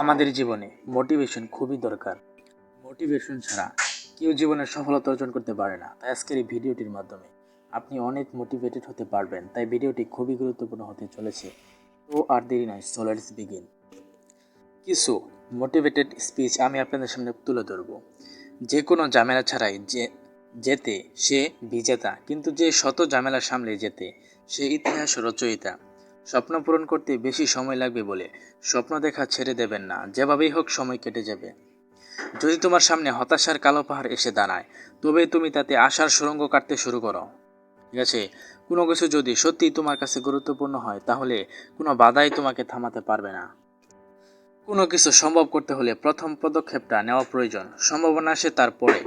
আমাদের জীবনে মোটিভেশন খুবই দরকার। মোটিভেশন ছাড়া কেউ জীবনে সফলতা অর্জন করতে পারে না। তাই আজকের এই ভিডিওটির মাধ্যমে আপনি অনেক মোটিভেটেড হতে পারবেন। তাই ভিডিওটি খুবই গুরুত্বপূর্ণ হতে চলেছে। তো আর দেরি নয় সোলার্স বিগিন কিছু মোটিভেটেড স্পিচ আমি আপনাদের সামনে তুলে ধরব। যে কোনো ঝামেলা ছাড়াই যে, যেতে সে বিজেতা, কিন্তু যে শত ঝামেলা সামলে যেতে সে ইতিহাস রচয়িতা। স্বপ্ন পূরণ করতে বেশি সময় লাগবে বলে স্বপ্ন দেখা ছেড়ে দেবেন না, যেভাবেই হোক সময় কেটে যাবে। যদি তোমার সামনে হতাশার কালো পাহাড় এসে দাঁড়ায়, তবে তুমি তাতে আশার সুরঙ্গ কাটতে শুরু করো। ঠিক আছে? কোনো কিছু যদি সত্যি তোমার কাছে গুরুত্বপূর্ণ হয়, তাহলে কোনো বাধাই তোমাকে থামাতে পারবে না। কোনো কিছু সম্ভব করতে হলে প্রথম পদক্ষেপটা নেওয়া প্রয়োজন। সম্ভাবনা আসে তারপরে।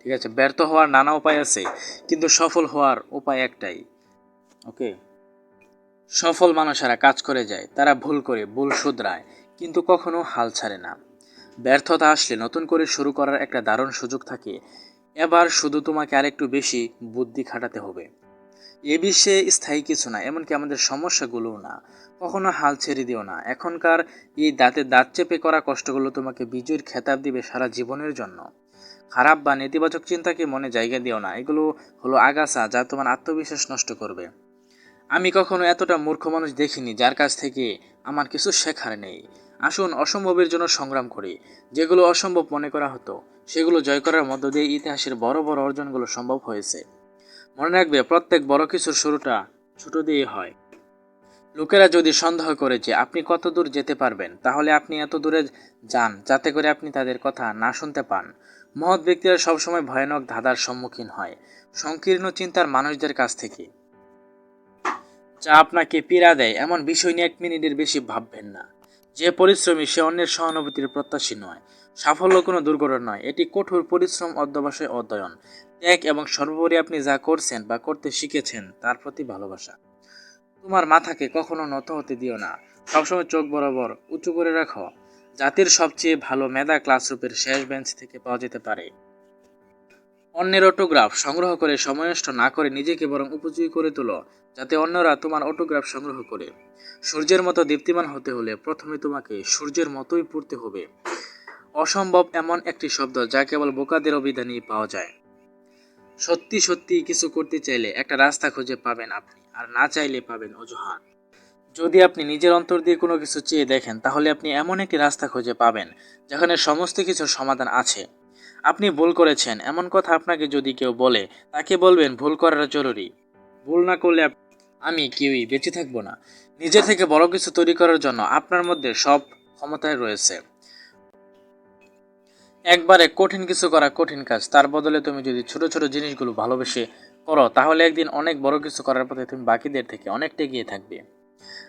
ঠিক আছে? ব্যর্থ হওয়ার নানা উপায় আছে, কিন্তু সফল হওয়ার উপায় একটাই। ওকে? সফল মানুষেরা কাজ করে যায়, তারা ভুল করে, ভুল শুধরায়, কিন্তু কখনো হাল ছাড়ে না। ব্যর্থতা আসলে নতুন করে শুরু করার একটা দারুণ সুযোগ থাকে। এবার শুধু তোমাকে আরেকটু বেশি বুদ্ধি খাটাতে হবে। এ বিশ্বে স্থায়ী কিছু না, এমনকি আমাদের সমস্যাগুলোও না। কখনো হাল ছেড়ে দিও না। এখনকার এই দাঁতে দাঁত চেপে করা কষ্টগুলো তোমাকে বিজয়ের খেতাব দিবে সারা জীবনের জন্য। খারাপ বা নেতিবাচক চিন্তাকে মনে জায়গা দিও না। এগুলো হলো আগাছা, যা তোমার আত্মবিশ্বাস নষ্ট করবে। আমি কখনো এতটা মূর্খ মানুষ দেখিনি যার কাছ থেকে আমার কিছু শেখার নেই। আসুন অসম্ভবের জন্য সংগ্রাম করি। যেগুলো অসম্ভব মনে করা হতো, সেগুলো জয় করার মধ্য দিয়ে ইতিহাসের বড় বড় অর্জনগুলো সম্ভব হয়েছে। মনে রাখবে, প্রত্যেক বড় কিছুর শুরুটা ছোট দিয়ে হয়। লোকেরা যদি সন্দেহ করে যে আপনি কত দূর যেতে পারবেন, তাহলে আপনি এত দূরে যান যাতে করে আপনি তাদের কথা না শুনতে পান। মহৎ ব্যক্তিরা সবসময় ভয়ানক ধাঁধার সম্মুখীন হয়। সংকীর্ণ চিন্তার মানুষদের কাছ থেকে। যা আপনাকে পীড়া দেয়, এমন বিষয় নিয়ে এক মিনিটের বেশি ভাববেন না। যে পরিশ্রমী, সে অন্যের সহানুভূতির প্রত্যাশী নয়। সাফল্য কোনো দুর্ঘটনা নয়, এটি কঠোর পরিশ্রম, অধ্যবাসায়, অধ্যয়ন। ত্যাগ এবং সর্বোপরি আপনি যা করছেন বা করতে শিখেছেন, তার প্রতি ভালোবাসা। তোমার মাথাকে কখনো নত হতে দিও না। সবসময় চোখ বরাবর উঁচু করে রাখো। জাতির সবচেয়ে ভালো মেধা ক্লাসরুপের শেষ বেঞ্চ থেকে পাওয়া যেতে পারে। অন্যের অটোগ্রাফ সংগ্রহ করে সময় নষ্ট না করে নিজেকে বরং উপযোগী করে তোলো, যাতে অন্যরা তোমার অটোগ্রাফ সংগ্রহ করে। সূর্যের মতো দীপ্তিমান হতে হলে প্রথমে তোমাকে সূর্যের মতোই পড়তে হবে। অসম্ভব এমন একটি শব্দ যা কেবল বোকাদের অভিধানেই পাওয়া যায়। সত্যি সত্যি কিছু করতে চাইলে একটা রাস্তা খুঁজে পাবেন আপনি, আর না চাইলে পাবেন অজুহাত। যদি আপনি নিজের অন্তর দিয়ে কোনো কিছু চেয়ে দেখেন, তাহলে আপনি এমন একটি রাস্তা খুঁজে পাবেন, যেখানে সমস্ত কিছুর সমাধান আছে। আপনি ভুল করেছেন। এমন কথা আপনাকে যদি কেউ বলে, তাকে বলবেন ভুল করাটা জরুরি। ভুল না করলে আমি কেউই বেঁচে থাকব না। নিজের থেকে বড় কিছু তৈরি করার জন্য আপনার মধ্যে সব ক্ষমতায় রয়েছে। একবারে কঠিন কিছু করা কঠিন কাজ, তার বদলে তুমি যদি ছোট ছোট জিনিসগুলো ভালোবেসে করো, তাহলে একদিন অনেক বড় কিছু করার পথে তুমি বাকিদের থেকে অনেকটা এগিয়ে থাকবে।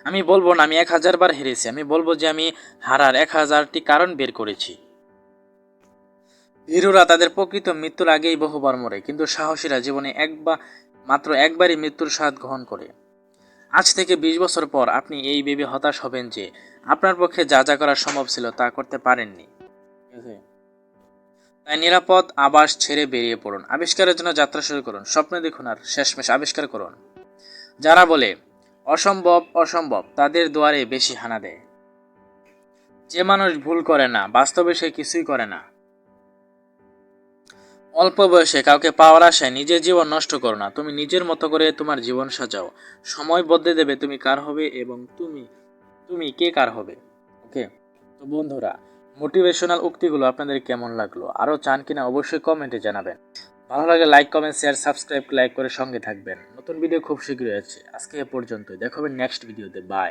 আমি বলব না, আমি এক হাজার বার হেরেছি। আমি বলব যে আমি হারার এক হাজারটি কারণ বের করেছি। ভীরুরা তাদের প্রকৃত মৃত্যুর আগেই বহুবার মরে, কিন্তু সাহসীরা জীবনে একবার মাত্র একবারই মৃত্যুর স্বাদ গ্রহণ করে। আজ থেকে বিশ বছর পর আপনি এই ভেবে হতাশ হবেন যে, আপনার পক্ষে যা যা করা সম্ভব ছিল তা করতে পারেননি। তাই নিরাপদ আবাস ছেড়ে বেরিয়ে পড়ুন। আবিষ্কারের জন্য যাত্রা শুরু করুন। স্বপ্নে দেখুন আর শেষমেশ আবিষ্কার করুন। যারা বলে, অসম্ভব অসম্ভব তাদের দুয়ারে বেশি হানা দেয়। যে মানুষ ভুল করে না, বাস্তবে সে কিছুই করে না। অল্প বয়সে কাউকে পাওয়ার আশায় নিজের জীবন নষ্ট করো না। তুমি নিজের মতো করে তোমার জীবন সাজাও। সময় বদলে দেবে তুমি কার হবে এবং তুমি তুমি কে কার হবে। ওকে তো বন্ধুরা মোটিভেশনাল উক্তিগুলো আপনাদের কেমন লাগল? আরও চান কিনা অবশ্যই কমেন্টে জানাবেন। ভালো লাগে like comment share subscribe like করে সঙ্গে থাকবেন। নতুন ভিডিও খুব শীঘ্রই আছে আজকে এ পর্যন্তই। দেখাবেন নেক্সট ভিডিওতে বাই